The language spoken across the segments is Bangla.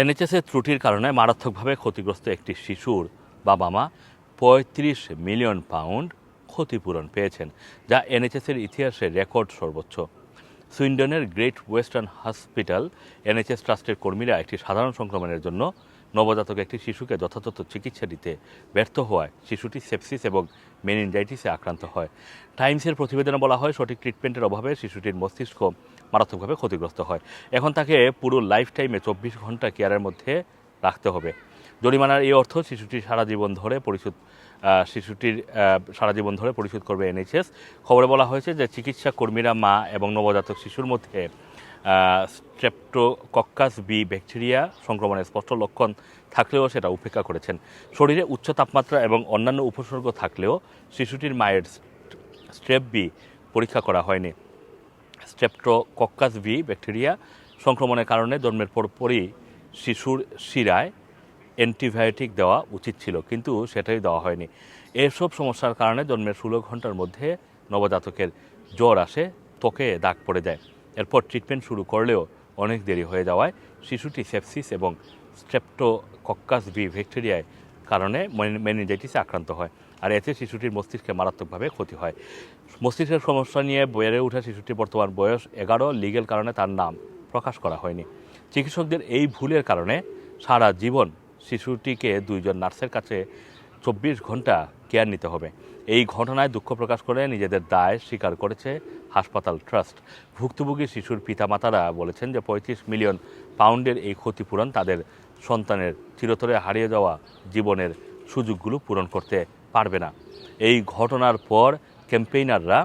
এনএচএসের ত্রুটির কারণে মারাত্মকভাবে ক্ষতিগ্রস্ত একটি শিশুর বাবা মা পঁয়ত্রিশ মিলিয়ন পাউন্ড ক্ষতিপূরণ পেয়েছেন, যা এনএচএসের ইতিহাসে রেকর্ড সর্বোচ্চ। সুইন্ডনের গ্রেট ওয়েস্টার্ন হসপিটাল এনএচএস ট্রাস্টের কর্মীরা একটি সাধারণ সংক্রমণের জন্য নবজাতক একটি শিশুকে যথাযথ চিকিৎসা দিতে ব্যর্থ হওয়ায় শিশুটি সেপসিস এবং মেনিনজাইটিসে আক্রান্ত হয়। টাইমসের প্রতিবেদনে বলা হয়, সঠিক ট্রিটমেন্টের অভাবে শিশুটির মস্তিষ্ক মারাত্মকভাবে ক্ষতিগ্রস্ত হয়। এখন তাকে পুরো লাইফ টাইমে চব্বিশ ঘণ্টা কেয়ারের মধ্যে রাখতে হবে। জরিমানার এই অর্থ শিশুটি সারা জীবন ধরে পরিশোধ শিশুটির সারা জীবন ধরে পরিশোধ করবে এনএইচএস। খবরে বলা হয়েছে যে চিকিৎসা কর্মীরা মা এবং নবজাতক শিশুর মধ্যে স্ট্রেপ্টোকক্কাস বি ব্যাকটেরিয়া সংক্রমণের স্পষ্ট লক্ষণ থাকলেও সেটা উপেক্ষা করেছেন। শরীরে উচ্চ তাপমাত্রা এবং অন্যান্য উপসর্গ থাকলেও শিশুটির মায়ের স্ট্রেপ বি পরীক্ষা করা হয়নি। স্ট্রেপ্টোকক্কাস ভি ব্যাকটেরিয়া সংক্রমণের কারণে জন্মের পরপরই শিশুর শিরায় অ্যান্টিবায়োটিক দেওয়া উচিত ছিল, কিন্তু সেটাই দেওয়া হয়নি। এসব সমস্যার কারণে জন্মের ষোলো ঘণ্টার মধ্যে নবজাতকের জ্বর আসে, ত্বকে দাগ পড়ে যায়। এরপর ট্রিটমেন্ট শুরু করলেও অনেক দেরি হয়ে যাওয়ায় শিশুটি সেপসিস এবং স্ট্রেপ্টোকক্কাস ভি ব্যাকটেরিয়ায় কারণে মেনিনজাইটিসে আক্রান্ত হয়। আর এতে শিশুটির মস্তিষ্কে মারাত্মকভাবে ক্ষতি হয়। মস্তিষ্কের সমস্যা নিয়ে বেড়ে ওঠা শিশুটির বর্তমান বয়স এগারো লিগেল কারণে তার নাম প্রকাশ করা হয়নি। চিকিৎসকদের এই ভুলের কারণে সারা জীবন শিশুটিকে দুইজন নার্সের কাছে চব্বিশ ঘণ্টা কেয়ার নিতে হবে। এই ঘটনায় দুঃখ প্রকাশ করে নিজেদের দায় স্বীকার করেছে হাসপাতাল ট্রাস্ট। ভুক্তভোগী শিশুর পিতামাতারা বলেছেন যে পঁয়ত্রিশ মিলিয়ন পাউন্ডের এই ক্ষতিপূরণ তাদের সন্তানের চিরতরে হারিয়ে যাওয়া জীবনের সুযোগগুলো পূরণ করতে পারবে না। এই ঘটনার পর ক্যাম্পেইনাররা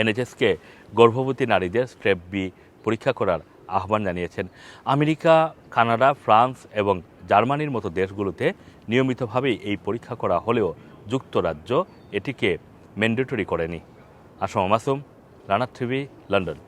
এনএচএসকে গর্ভবতী নারীদের স্ট্রেপ বি পরীক্ষা করার আহ্বান জানিয়েছেন। আমেরিকা, কানাডা, ফ্রান্স এবং জার্মানির মতো দেশগুলোতে নিয়মিতভাবেই এই পরীক্ষা করা হলেও যুক্তরাজ্য এটিকে ম্যান্ডেটরি করেনি। আসম মাসুম রানার টিভি, লন্ডন।